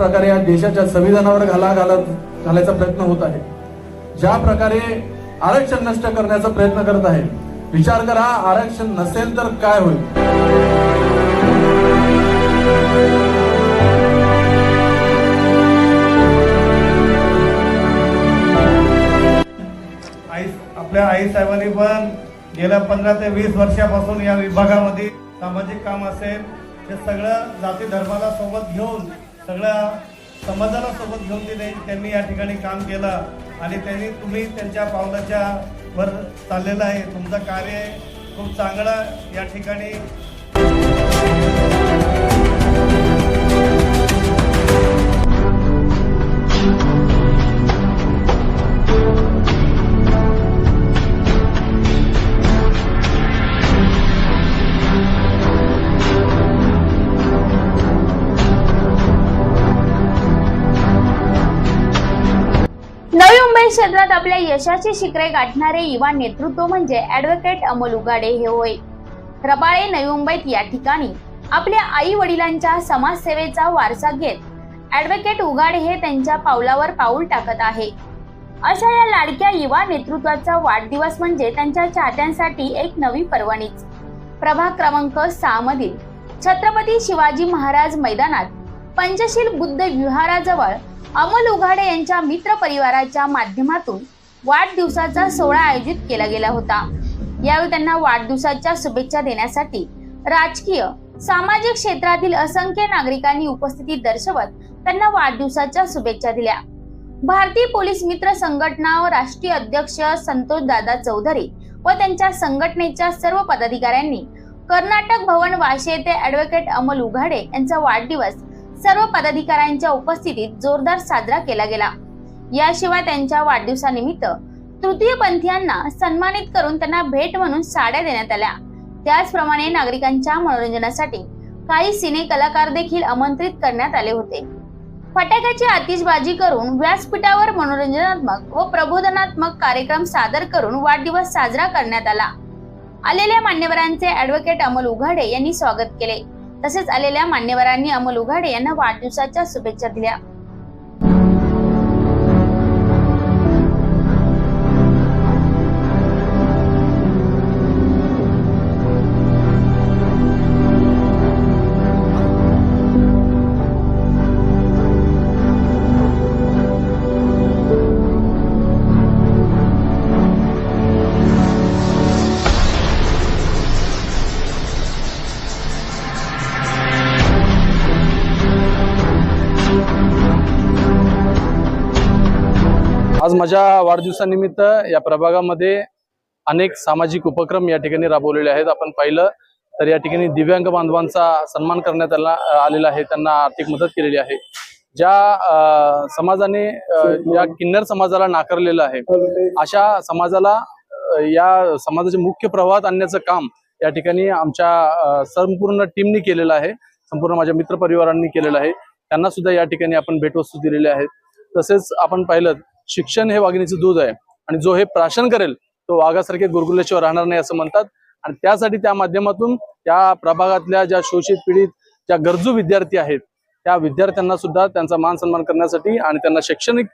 प्रकारे या देशाच्या संविधानावर घाला घालत घालायचा प्रयत्न होत आहे. ज्या प्रकारे आरक्षण नष्ट करण्याचा प्रयत्न करत आहे विचार करा आरक्षण नसेल तर काय होईल? आई आपल्या आई साहेबांनी पण गेल्या पंधरा ते वीस वर्षापासून या विभागामध्ये सामाजिक काम असेल हे सगळं जाती धर्माला सोबत घेऊन सगळ्या समाजाला सोबत घेऊन ते त्यांनी या ठिकाणी काम केलं. आणि त्यांनी तुम्ही त्यांच्या पावलाच्या वर चाललेलं आहे. तुमचं कार्य खूप चांगलं या ठिकाणी क्षेत्रात आपल्या यशाची शिखरे गाठणारे युवा नेतृत्व म्हणजे ऍडव्होकेट अमोल उगाडे हे होय. रबाळे नवी मुंबईत या ठिकाणी आपल्या आई वडिलांच्या समाजसेवेचा वारसा घेत ऍडव्होकेट उगाडे हे त्यांच्या पावलावर पाऊल टाकत आहे. अशा या लाडक्या युवा नेतृत्वाचा वाढदिवस म्हणजे त्यांच्या चाहत्यांसाठी एक नवी पर्वणीच. प्रभाग क्रमांक सहा मधील छत्रपती शिवाजी महाराज मैदानात पंचशील बुद्ध विहाराजवळ अमोल उघाडे यांच्या मित्र परिवाराच्या माध्यमातून वाढदिवसाचा सोहळा आयोजित केला गेला होता. यावेळी त्यांना वाढदिवसाच्या शुभेच्छा देण्यासाठी राजकीय सामाजिक क्षेत्रातील असंख्य नागरिकांनी उपस्थिती दर्शवत त्यांना वाढदिवसाच्या शुभेच्छा दिल्या. भारतीय पोलीस मित्र संघटना व राष्ट्रीय अध्यक्ष संतोष दादा चौधरी व त्यांच्या संघटनेच्या सर्व पदाधिकाऱ्यांनी कर्नाटक भवन वाशे येथे ऍडव्होकेट अमोल उघाडे यांचा वाढदिवस सर्व पदाधिकाऱ्यांच्या उपस्थितीत जोरदार साजरा केला गेला. याशिवाय त्यांच्या वाढदिवसानिमित्त तृतीयपंथीयांना सन्मानित करून त्यांना भेट म्हणून साड्या देण्यात आल्या. त्याचप्रमाणे नागरिकांच्या मनोरंजनासाठी काही सिने कलाकार देखील आमंत्रित करण्यात आले होते. फटाक्याची आतिषबाजी करून व्यासपीठावर मनोरंजनात्मक व प्रबोधनात्मक कार्यक्रम सादर करून वाढदिवस साजरा करण्यात आला. आलेल्या मान्यवरांचे ऍडव्होकेट अमोल उघाडे यांनी स्वागत केले. तसेच आलेल्या मान्यवरांनी अमोल उघाडे यांना वाढदिवसाच्या शुभेच्छा दिल्या. आज माझ्या वाढदिवसानिमित्त या प्रभागामध्ये अनेक सामाजिक उपक्रम या ठिकाणी राबवलेले आहेत. आपण पाहिलं तर या ठिकाणी दिव्यांग बांधवांचा सन्मान करण्यात आला आलेला आहे. त्यांना आर्थिक मदत केलेली आहे. ज्या समाजाने या किन्नर समाजाला नाकारलेलं आहे अशा समाजाला या समाजाच्या मुख्य प्रवाहात आणण्याचं काम या ठिकाणी आमच्या संपूर्ण टीमनी केलेलं आहे. संपूर्ण माझ्या मित्रपरिवारांनी केलेलं आहे. त्यांना सुद्धा या ठिकाणी आपण भेटवस्तू दिलेल्या आहेत तसेच आपण पाहिलं शिक्षण हे वाघिणीचं दूध आहे. आणि जो हे प्राशन करेल तो वाघासारखे गुरगुरल्याशिवाय राहणार नाही असं म्हणतात. आणि त्यासाठी त्या माध्यमातून त्या प्रभागातल्या ज्या शोषित पीडित ज्या गरजू विद्यार्थी आहेत त्या विद्यार्थ्यांना सुद्धा त्यांचा मान सन्मान करण्यासाठी आणि त्यांना शैक्षणिक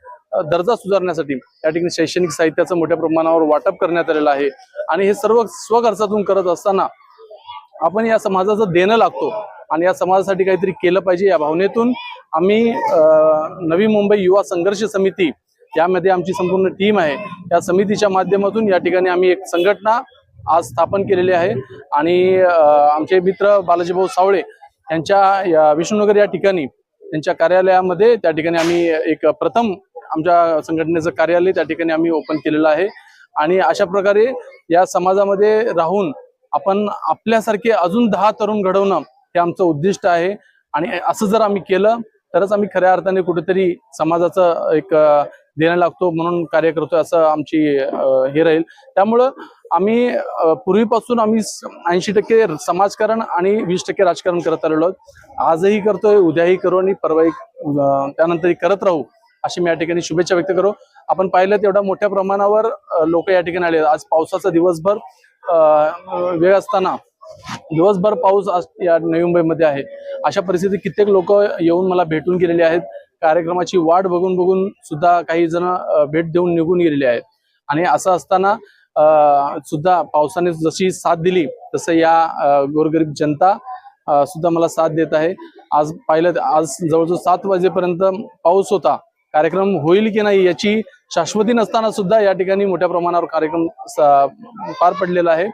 दर्जा सुधारण्यासाठी या ठिकाणी शैक्षणिक साहित्याचं मोठ्या प्रमाणावर वाटप करण्यात आलेलं आहे. आणि हे सर्व स्वखर्चातून करत असताना आपण या समाजाचं देणं लागतो. आणि या समाजासाठी काहीतरी केलं पाहिजे या भावनेतून आम्ही नवी मुंबई युवा संघर्ष समिती यामध्ये आमची संपूर्ण टीम आहे. या समितीच्या माध्यमातून या ठिकाणी आम्ही एक संघटना आज स्थापन केलेली आहे. आणि आमचे मित्र बालाजीभाऊ सावळे यांच्या या विष्णुनगर या ठिकाणी त्यांच्या कार्यालयामध्ये त्या ठिकाणी आम्ही एक प्रथम आमच्या संघटनेचं कार्यालय त्या ठिकाणी आम्ही ओपन केलेलं आहे. आणि अशा प्रकारे या समाजामध्ये राहून आपण आपल्यासारखे अजून दहा तरुण घडवणं हे आमचं उद्दिष्ट आहे. आणि असं जर आम्ही केलं तरच आम्ही खऱ्या अर्थाने कुठेतरी समाजाचं एक देणं लागतो म्हणून कार्य करतोय असं आमची हे राहील. त्यामुळं आम्ही पूर्वीपासून आम्ही ऐंशी टक्के समाजकारण आणि वीस टक्के राजकारण करत आलेलो आहोत. आजही करतोय उद्याही करू आणि परवाही त्यानंतरही करत राहू अशी मी या ठिकाणी शुभेच्छा व्यक्त करू. आपण पाहिलं तेवढ्या मोठ्या प्रमाणावर लोक या ठिकाणी आले. आज पावसाचा दिवसभर वेळ असताना दिवसभर पाऊस आज या नवी मुंबईमध्ये आहे. अशा परिस्थितीत कित्येक लोक येऊन मला भेटून गेलेले आहेत. कार्यक्रमाची वाट बघून बघून सुद्धा काही जण भेट देऊन निघून गेलेले आहेत. आणि असं असताना अ, सुद्धा पावसाने जशी साथ दिली तसं या गोरगरीब जनता सुद्धा मला साथ देत आहे. आज पाहिलं आज जवळजवळ सात वाजेपर्यंत पाऊस होता. कार्यक्रम होईल की नाही याची शाश्वती नसताना सुद्धा या ठिकाणी मोठ्या प्रमाणावर कार्यक्रम पार पडलेला आहे.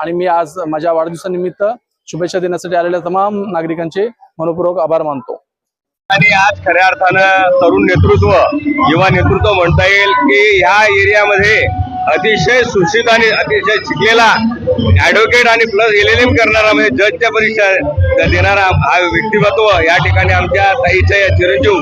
आणि मी आज माझ्या वाढदिवसानिमित्त शुभेच्छा देण्यासाठी आलेल्या तमाम नागरिकांचे मनपूर्वक आभार मानतो. आणि आज खऱ्या अर्थानं तरुण नेतृत्व युवा नेतृत्व म्हणता येईल की ह्या एरियामध्ये अतिशय सुशित आणि अतिशय शिकलेला ॲडव्होकेट आणि प्लस एल एल एम करणारा म्हणजे जजच्या परीक्षा देणारा हा व्यक्तिमत्व या ठिकाणी आमच्या ताईच्या या चिरंजीव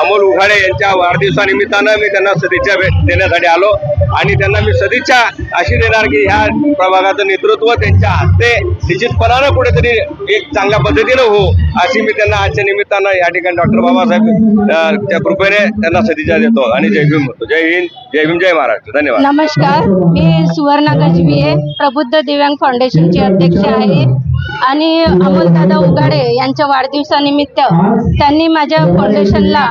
अमोल उघाडे यांच्या वाढदिवसानिमित्तानं मी त्यांना सदिच्छा भेट देण्यासाठी आलो. आणि त्यांना मी सदिच्छा अशी देणार की ह्या प्रभागाचं नेतृत्व त्यांच्या हस्ते निश्चितपणानं कुठेतरी एक चांगल्या पद्धतीनं हो अशी मी त्यांना आजच्या निमित्तानं या ठिकाणी डॉक्टर बाबासाहेब त्या कृपेने त्यांना सदिच्छा देतो. आणि जय भीम म्हणतो. जय हिंद जय भीम जय महाराष्ट्र. धन्यवाद. नमस्कार. मी सुवर्णा गजबिये प्रबुद्ध दिव्यांग फाउंडेशनचे अध्यक्ष आहे. आणि अमोलदादा उगाडे यांच्या वाढदिवसानिमित्त त्यांनी माझ्या फाउंडेशनला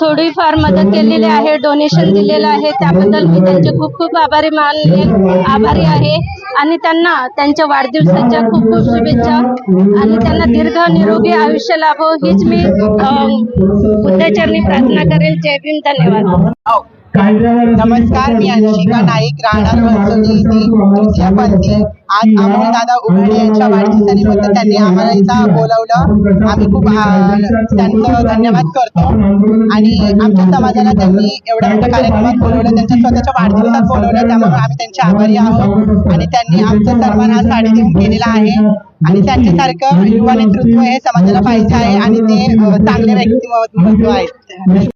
थोडीफार मदत केलेली आहे डोनेशन दिलेलं आहे. त्याबद्दल मी त्यांचे खूप खूप आभारी मानले आभारी आहे. आणि त्यांना त्यांच्या वाढदिवसाच्या खूप खूप शुभेच्छा. आणि त्यांना दीर्घ निरोगी आयुष्य लाभो हीच मी अं, बुद्धाचरणी प्रार्थना करेल. जय भीम. धन्यवाद. नमस्कार मी अनुशिका नाईक राहणार आज अमोल दादा उघडे यांच्या वाढदिवसानिमित्त त्यांनी आम्हाला इथं बोलवलं. आम्ही खूप त्यांचं धन्यवाद करतो. आणि आमच्या समाजाला त्यांनी एवढ्या मोठ्या कार्यक्रमात बोलवलं त्यांच्या स्वतःच्या वाढदिवसात बोलवलं. त्यामुळे आम्ही त्यांचे आभारी आहोत आणि त्यांनी आमचा सन्मान हा साडी देऊन केलेला आहे. आणि त्यांच्यासारखं युवा नेतृत्व हे समाजाला पाहिजे आहे आणि ते चांगले व्यक्तिमत्व आहेत.